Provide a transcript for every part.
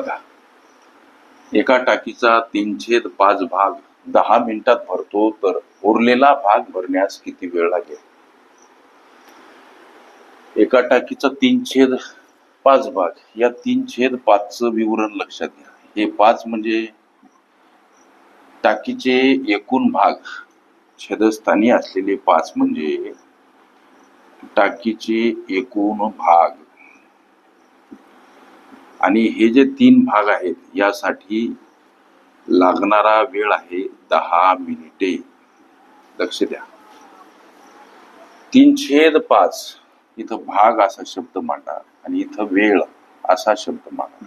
बघा. एका टाकीचा तीन छेद पाच भाग दहा मिनिटात भरतो तर उरलेला भाग भरण्यास किती वेळ लागेल? एका टाकीचा तीन छेद पाच भाग या तीन छेद पाचचं विवरण लक्षात घ्या. हे पाच म्हणजे टाकीचे एकूण भाग छेदस्थानी असलेले पाच म्हणजे टाकीचे एकूण भाग. आणि हे जे तीन भाग आहेत यासाठी लागणारा वेळ आहे दहा मिनिटे. लक्ष द्या. तीन छेद पाच इथं भाग असा शब्द मांडा आणि इथं वेळ असा शब्द मांडा.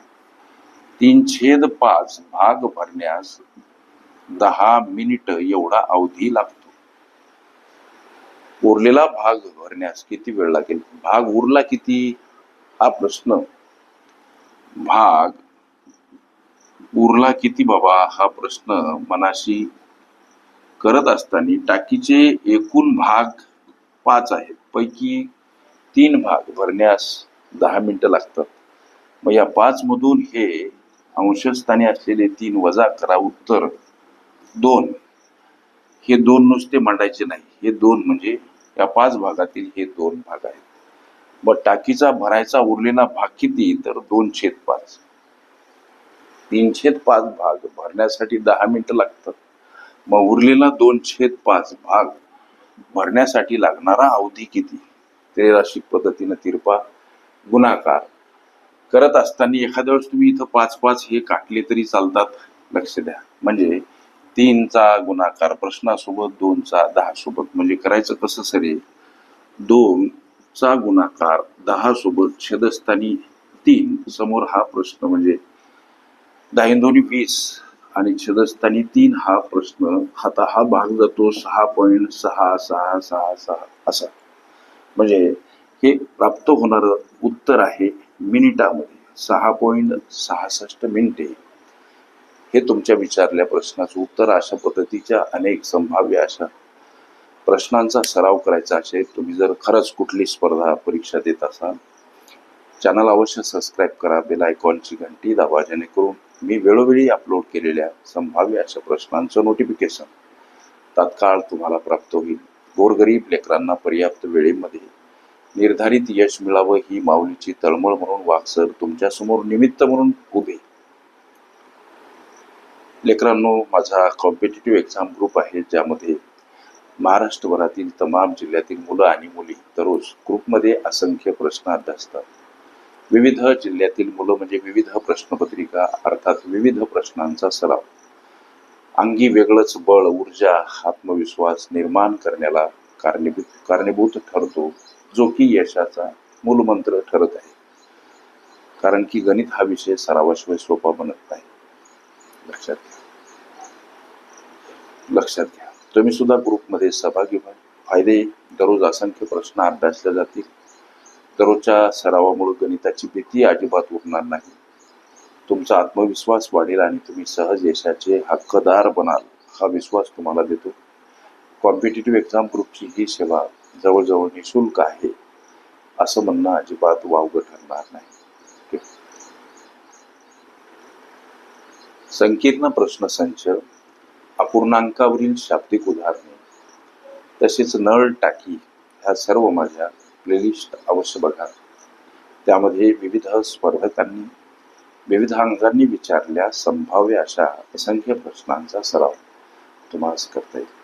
तीन छेद पाच भाग भरण्यास दहा मिनिट एवढा अवधी लागतो. उरलेला भाग भरण्यास किती वेळ लागेल? भाग उरला किती? हा प्रश्न भाग. उरला किती बाबा? हा प्रश्न मनाशी करत असताना टाकीचे एकूण भाग पाच आहेत. पैकी तीन भाग भरण्यास दहा मिनिटं लागतात. मग या पाच मधून हे अंशस्थानी असलेले तीन वजा करा. उत्तर दोन. हे दोन नुसते मांडायचे नाही. हे दोन म्हणजे या पाच भागातील हे दोन भाग आहेत. मग टाकीचा भरायचा उरलेला भाग किती तर दोन छेद पाच. तीन छेद पाच भाग भरण्यासाठी दहा मिनिटं लागतात. मग उरलेला दोन छेद पाच भाग भरण्यासाठी लागणारा अवधी किती? त्रेराशिक पद्धतीनं तिरपा गुणाकार करत असताना एखाद्या वेळेस तुम्ही इथं पाच पाच हे काटले तरी चालतात. लक्ष द्या. म्हणजे तीनचा गुणाकार प्रश्नासोबत दोनचा दहा सोबत म्हणजे करायचं कसं सरे दोन चा गुणाकार दहा सोबत छेदस्थानी तीन समोर हा प्रश्न म्हणजे दाहिंदोनी वीस आणि छेदस्थानी तीन हा प्रश्न. आता हा भाग जातो सहा पॉईंट सहा सहा सहा सहा असा. म्हणजे हे प्राप्त होणारं उत्तर आहे मिनिटामध्ये. सहा पॉईंट सहासष्ट मिनिटे. हे तुमच्या विचारल्या प्रश्नाचं उत्तर अशा पद्धतीच्या अनेक संभाव्य अशा प्रश्नांचा सराव करायचा असेल तुम्ही जर खरंच कुठली स्पर्धा परीक्षा देत असाल चॅनल अवश्य सबस्क्राईब करा बेल आयकॉनची घंटी दाबा जेणेकरून मी वेळोवेळी अपलोड केलेल्या संभाव्य अशा प्रश्नांचं नोटिफिकेशन तात्काळ तुम्हाला प्राप्त होईल. गोरगरीब लेकरांना पर्याप्त वेळेमध्ये निर्धारित यश मिळावं ही माऊलीची तळमळ म्हणून वाक्सर तुमच्यासमोर निमित्त म्हणून उभे. लेकरांनो माझा कॉम्पिटेटिव्ह एक्झाम ग्रुप आहे ज्यामध्ये महाराष्ट्रभरातील तमाम जिल्ह्यातील मुलं आणि मुली दररोज ग्रुपमध्ये असंख्य प्रश्न अभ्यासतात. विविध जिल्ह्यातील मुलं म्हणजे विविध प्रश्नपत्रिका अर्थात विविध प्रश्नांचा सराव. अंगी वेगळंच बळ ऊर्जा आत्मविश्वास निर्माण करण्याला कारणीभूत कारणीभूत ठरतो जो की यशाचा मूलमंत्र ठरत आहे. कारण की गणित हा विषय सरावाशिवाय सोपा बनत नाही. लक्षात घ्या. लक्षात घ्या. तुम्ही सुद्धा ग्रुपमध्ये सहभागी व्हा. फायदे दररोज असंख्य प्रश्न अभ्यासले जातील. दररोजच्या सरावामुळे गणिताची भीती अजिबात उरणार नाही. तुमचा आत्मविश्वास वाढेल आणि तुम्ही सहज यशाचे हक्कदार बनाल हा विश्वास तुम्हाला देतो. कॉम्पिटेटिव्ह एक्झाम ग्रुपची ही सेवा जवळजवळ निशुल्क आहे असं म्हणणं अजिबात वावगं ठरणार नाही. संकीर्ण संकीर्ण प्रश्नसंच अपूर्णांकावरील शाब्दिक उदाहरणे. तसेच नळ टाकी ह्या सर्व माझ्या प्लेलिस्ट अवश्य बघा. त्यामध्ये विविध स्पर्धकांनी विविध अंगांनी विचारल्या संभाव्य अशा असंख्य प्रश्नांचा सराव तुम्हाला करता येईल.